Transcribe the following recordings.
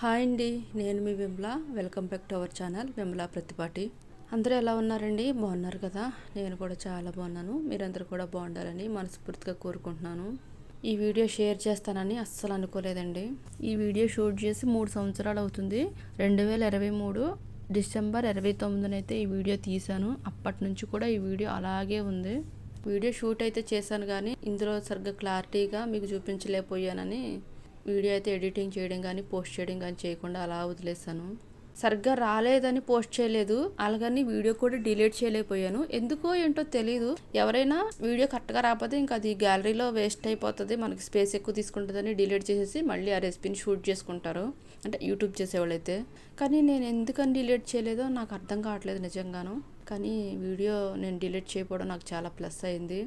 Hi అండి నేను మీ Vimala. Welcome back to our channel Vimala Prathipati. అందరూ ఎలా ఉన్నారండి? బాగున్నారు కదా? నేను కూడా చాలా బాగున్నాను. మీరందరూ కూడా బాగుండాలని మనస్ఫూర్తిగా కోరుకుంటున్నాను. ఈ వీడియో షేర్ చేస్తానని అస్సలు అనుకోలేదండి. ఈ వీడియో షూట్ చేసి మూడు సంవత్సరాలు అవుతుంది. రెండు వేల ఇరవై మూడు డిసెంబర్ ఇరవై తొమ్మిదినైతే ఈ వీడియో తీశాను. అప్పటి నుంచి కూడా ఈ వీడియో అలాగే ఉంది. వీడియో షూట్ అయితే చేశాను కానీ ఇందులో సరిగ్గా క్లారిటీగా మీకు చూపించలేకపోయానని వీడియో అయితే ఎడిటింగ్ చేయడం కానీ పోస్ట్ చేయడం కానీ చేయకుండా అలా వదిలేసాను సరిగ్గా రాలేదని పోస్ట్ చేయలేదు. అలాగని వీడియో కూడా డిలీట్ చేయలేకపోయాను. ఎందుకో ఏంటో తెలియదు ఎవరైనా వీడియో కరెక్ట్గా రాకపోతే ఇంకా అది గ్యాలరీలో వేస్ట్ అయిపోతుంది. మనకి స్పేస్ ఎక్కువ తీసుకుంటుందని డిలీట్ చేసేసి మళ్ళీ ఆ రెసిపీని షూట్ చేసుకుంటారు. అంటే యూట్యూబ్ చేసేవాళ్ళైతే. కానీ నేను ఎందుకని డిలీట్ చేయలేదో నాకు అర్థం కావట్లేదు నిజంగాను. కానీ వీడియో నేను డిలీట్ చేయకపోవడం నాకు చాలా ప్లస్ అయింది.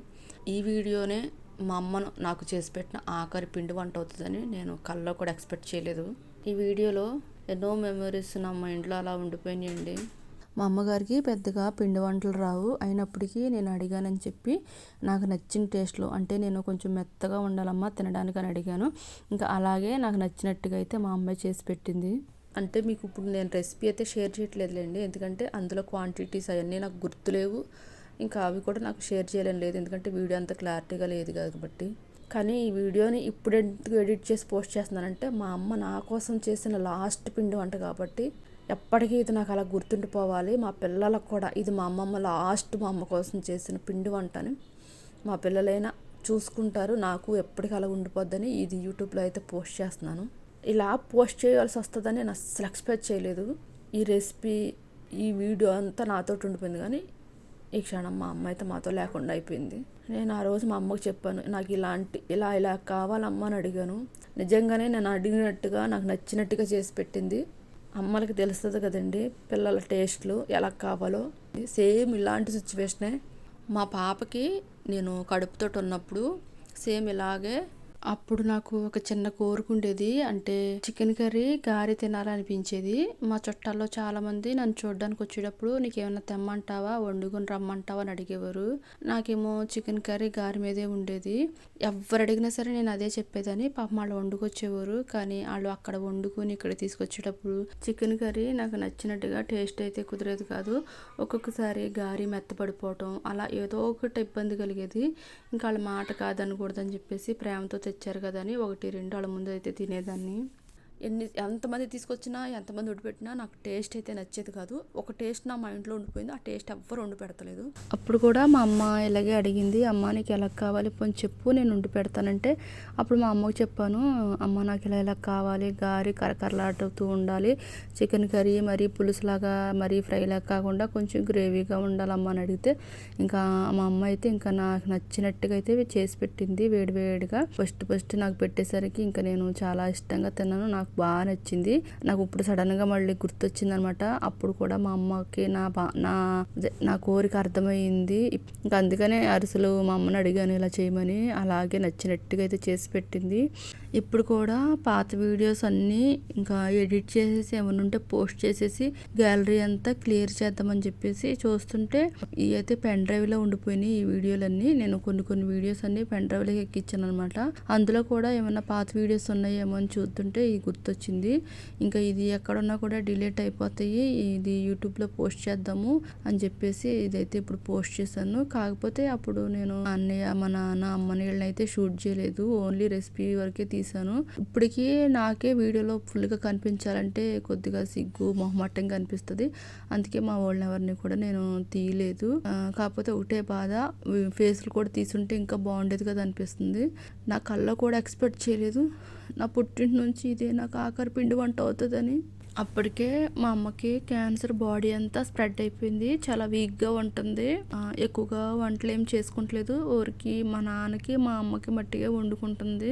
ఈ వీడియోనే మా అమ్మను నాకు చేసి పెట్టిన ఆఖరి పిండి వంట అవుతుందని నేను కల్లో కూడా ఎక్స్పెక్ట్ చేయలేదు. ఈ వీడియోలో ఎన్నో మెమరీస్ నా మైండ్లో అలా ఉండిపోయినాయండి. మా అమ్మగారికి పెద్దగా పిండి వంటలు రావు. అయినప్పటికీ నేను అడిగానని చెప్పి నాకు నచ్చిన టేస్ట్లో అంటే నేను కొంచెం మెత్తగా ఉండాలమ్మా తినడానికి అని అడిగాను. ఇంకా అలాగే నాకు నచ్చినట్టుగా అయితే మా అమ్మాయి చేసి పెట్టింది. అంటే మీకు ఇప్పుడు నేను రెసిపీ అయితే షేర్ చేయట్లేదులేండి. ఎందుకంటే అందులో క్వాంటిటీస్ అవన్నీ నాకు గుర్తులేవు. ఇంకా అవి కూడా నాకు షేర్ చేయలేం లేదు. ఎందుకంటే వీడియో అంత క్లారిటీగా లేదు కాబట్టి. కానీ ఈ వీడియోని ఇప్పుడు ఎందుకు ఎడిట్ చేసి పోస్ట్ చేస్తున్నానంటే మా అమ్మ నా కోసం చేసిన లాస్ట్ పిండి వంట కాబట్టి ఎప్పటికీ ఇది నాకు అలా గుర్తుండిపోవాలి. మా పిల్లలకు కూడా ఇది మా అమ్మమ్మ లాస్ట్ మా అమ్మ కోసం చేసిన పిండి వంటని మా పిల్లలైనా చూసుకుంటారు. నాకు ఎప్పటికీ అలా ఉండిపోద్దని ఇది యూట్యూబ్లో అయితే పోస్ట్ చేస్తున్నాను. ఇలా పోస్ట్ చేయాల్సి వస్తుందని నేను అస్సలు ఎక్స్పెక్ట్ చేయలేదు. ఈ రెసిపీ ఈ వీడియో అంతా నాతో ఉండిపోయింది. కానీ ఈ క్షణం మా అమ్మ అయితే మాతో లేకుండా అయిపోయింది. నేను ఆ రోజు మా అమ్మకు చెప్పాను నాకు ఇలాంటి ఇలా ఇలా కావాలమ్మ అని అడిగాను. నిజంగానే నేను అడిగినట్టుగా నాకు నచ్చినట్టుగా చేసి పెట్టింది. అమ్మలకి తెలుస్తుంది కదండి పిల్లల టేస్ట్లు ఎలా కావాలో. సేమ్ ఇలాంటి సిచ్యువేషనే మా పాపకి నేను కడుపుతోటి ఉన్నప్పుడు సేమ్ ఇలాగే అప్పుడు నాకు ఒక చిన్న కోరుకుండేది అంటే చికెన్ కర్రీ గారి తినాలనిపించేది. మా చుట్టాల్లో చాలా మంది నన్ను చూడడానికి వచ్చేటప్పుడు నీకు ఏమైనా తెమ్మంటావా? వండుకొని రమ్మంటావా? అని అడిగేవారు. నాకేమో చికెన్ కర్రీ గారి మీదే ఉండేది. ఎవరు అడిగినా సరే నేను అదే చెప్పేదని పాపం వాళ్ళు వండుకొచ్చేవారు. కానీ వాళ్ళు అక్కడ వండుకొని ఇక్కడ తీసుకొచ్చేటప్పుడు చికెన్ కర్రీ నాకు నచ్చినట్టుగా టేస్ట్ అయితే కుదిరేది కాదు. ఒక్కొక్కసారి గారి మెత్తపడిపోవటం అలా ఏదో ఒకటి ఇబ్బంది కలిగేది. ఇంకా వాళ్ళ మాట కాదనకూడదని చెప్పేసి ప్రేమతో తెచ్చారు కదా అని ఒకటి రెండు వాళ్ళ ముందు అయితే తినేదాన్ని. ఎన్ని ఎంతమంది తీసుకొచ్చినా ఎంతమంది ఉడిపెట్టినా నాకు టేస్ట్ అయితే నచ్చేది కాదు. ఒక టేస్ట్ నా మైండ్లో ఉండిపోయింది. ఆ టేస్ట్ ఎవ్వరు వండి పెడతలేదు. అప్పుడు కూడా మా అమ్మ ఇలాగే అడిగింది అమ్మ నీకు ఎలా కావాలి? పోనీ చెప్పు నేను వండి పెడతానంటే. అప్పుడు మా అమ్మకు చెప్పాను అమ్మ నాకు ఇలా ఇలా కావాలి. గారి కరకరలాడుతూ ఉండాలి. చికెన్ కర్రీ మరీ పులుసులాగా మరీ ఫ్రైలాగా కాకుండా కొంచెం గ్రేవీగా ఉండాలమ్మ అని అడిగితే ఇంకా మా అమ్మ అయితే ఇంకా నాకు నచ్చినట్టుగా అయితే చేసి పెట్టింది వేడి వేడిగా. ఫస్ట్ ఫస్ట్ నాకు పెట్టేసరికి ఇంకా నేను చాలా ఇష్టంగా తిన్నాను. నాకు బాగా నచ్చింది. నాకు ఇప్పుడు సడన్గా మళ్ళీ గుర్తొచ్చింది అనమాట అప్పుడు కూడా మా అమ్మకి నా బా నా నా కోరిక అర్థమైంది ఇంకా అందుకనే అరిసెలు మా అమ్మని అడిగాను ఇలా చేయమని. అలాగే నచ్చినట్టుగా అయితే చేసి పెట్టింది. ఇప్పుడు కూడా పాత వీడియోస్ అన్నీ ఇంకా ఎడిట్ చేసేసి ఏమైనా ఉంటే పోస్ట్ చేసేసి గ్యాలరీ అంతా క్లియర్ చేద్దామని చెప్పేసి చూస్తుంటే ఇవి అయితే పెన్ డ్రైవ్లో ఉండిపోయినాయి ఈ వీడియోలన్నీ. నేను కొన్ని కొన్ని వీడియోస్ అన్ని పెన్ డ్రైవ్లోకి ఎక్కించాను అనమాట అందులో కూడా ఏమైనా పాత వీడియోస్ ఉన్నాయేమో అని చూస్తుంటే ఈ గుర్తొచ్చింది. ఇంకా ఇది ఎక్కడున్నా కూడా డిలేట్ అయిపోతాయి. ఇది యూట్యూబ్లో పోస్ట్ చేద్దాము అని చెప్పేసి ఇదైతే ఇప్పుడు పోస్ట్ చేశాను. కాకపోతే అప్పుడు నేను అన్నయ్య మా నాన్న అమ్మ నీళ్ళని అయితే షూట్ చేయలేదు. ఓన్లీ రెసిపీ వరకే తీశాను. ఇప్పటికీ నాకే వీడియోలో ఫుల్గా కనిపించాలంటే కొద్దిగా సిగ్గు మొహమాటంగా అనిపిస్తుంది అందుకే మా వాళ్ళని ఎవరిని కూడా నేను తీయలేదు. కాకపోతే ఒకటే బాధ ఫేస్లు కూడా తీసుంటే ఇంకా బాగుండేది కదా అనిపిస్తుంది. నా కళ్ళ కూడా ఎక్స్పెక్ట్ చేయలేదు. నా పుట్టింటి నుంచి ఇదే నాకు కాకరపిండి వంట అవుతుందని అప్పటికే మా అమ్మకి క్యాన్సర్ బాడీ అంతా స్ప్రెడ్ అయిపోయింది. చాలా వీక్గా ఉంటుంది. ఎక్కువగా వంటలు ఏం చేసుకుంటలేదు. ఊరికి మా నాన్నకి మా అమ్మకి మట్టిగా వండుకుంటుంది.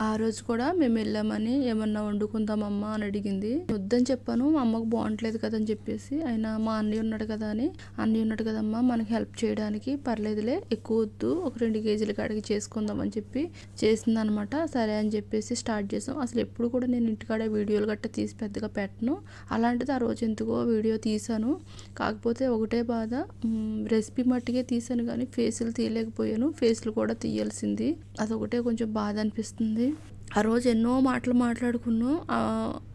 ఆ రోజు కూడా మేము వెళ్ళామని ఏమన్నా వండుకుందామమ్మా అని అడిగింది. వద్దని చెప్పాను. మా అమ్మకు బాగుంటలేదు కదా అని చెప్పేసి. ఆయన మా అన్నయ్య ఉన్నాడు కదా అని. అన్నయ్య ఉన్నాడు కదమ్మా మనకి హెల్ప్ చేయడానికి పర్లేదులే ఎక్కువ వద్దు. ఒక రెండు కేజీల కాడికి చేసుకుందాం అని చెప్పి చేసింది అనమాట సరే అని చెప్పేసి స్టార్ట్ చేసాం. అసలు ఎప్పుడు కూడా నేను ఇంటికాడ వీడియోలు గట్టా తీసి పెద్దగా పెట్టను అలాంటిది ఆ రోజు ఎందుకో వీడియో తీశాను. కాకపోతే ఒకటే బాధ రెసిపీ మట్టిగే తీశాను కానీ ఫేసులు తీయలేకపోయాను. ఫేసులు కూడా తీయాల్సింది. అదొకటే కొంచెం బాధ అనిపిస్తుంది. ఆ రోజు ఎన్నో మాటలు మాట్లాడుకున్నాం.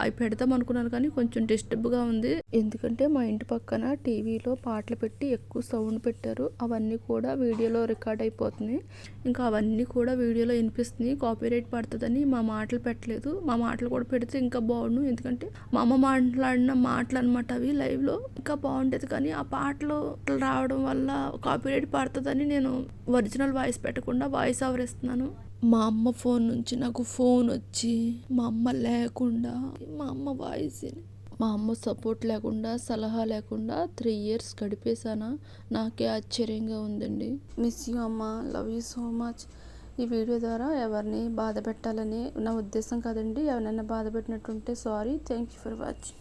అవి పెడదాం అనుకున్నాను కానీ కొంచెం డిస్టర్బ్గా ఉంది. ఎందుకంటే మా ఇంటి పక్కన టీవీలో పాటలు పెట్టి ఎక్కువ సౌండ్ పెట్టారు. అవన్నీ కూడా వీడియోలో రికార్డ్ అయిపోతుంది. ఇంకా అవన్నీ కూడా వీడియోలో వినిపిస్తుంది. కాపీరైట్ పడుతుందని మా మాటలు పెట్టలేదు. మా మాటలు కూడా పెడితే ఇంకా బాగుండు. ఎందుకంటే మా అమ్మ మాట్లాడిన మాటలు అనమాట అవి లైవ్లో. ఇంకా బాగుండేది కానీ ఆ పాటలు రావడం వల్ల కాపీరైట్ పడుతుందని నేను ఒరిజినల్ వాయిస్ పెట్టకుండా వాయిస్ ఓవర్ ఇస్తున్నాను. మా అమ్మ ఫోన్ నుంచి నాకు ఫోన్ వచ్చి మా అమ్మ లేకుండా మా అమ్మ వాయిస్ మా అమ్మ సపోర్ట్ లేకుండా సలహా లేకుండా త్రీ ఇయర్స్ గడిపేశానా? నాకే ఆశ్చర్యంగా ఉందండి. మిస్ యూ అమ్మ. లవ్ యూ సో మచ్ ఈ వీడియో ద్వారా ఎవరిని బాధ పెట్టాలని నా ఉద్దేశం కాదండి. ఎవరైనా బాధ పెట్టినట్టుంటే sorry thank you for watching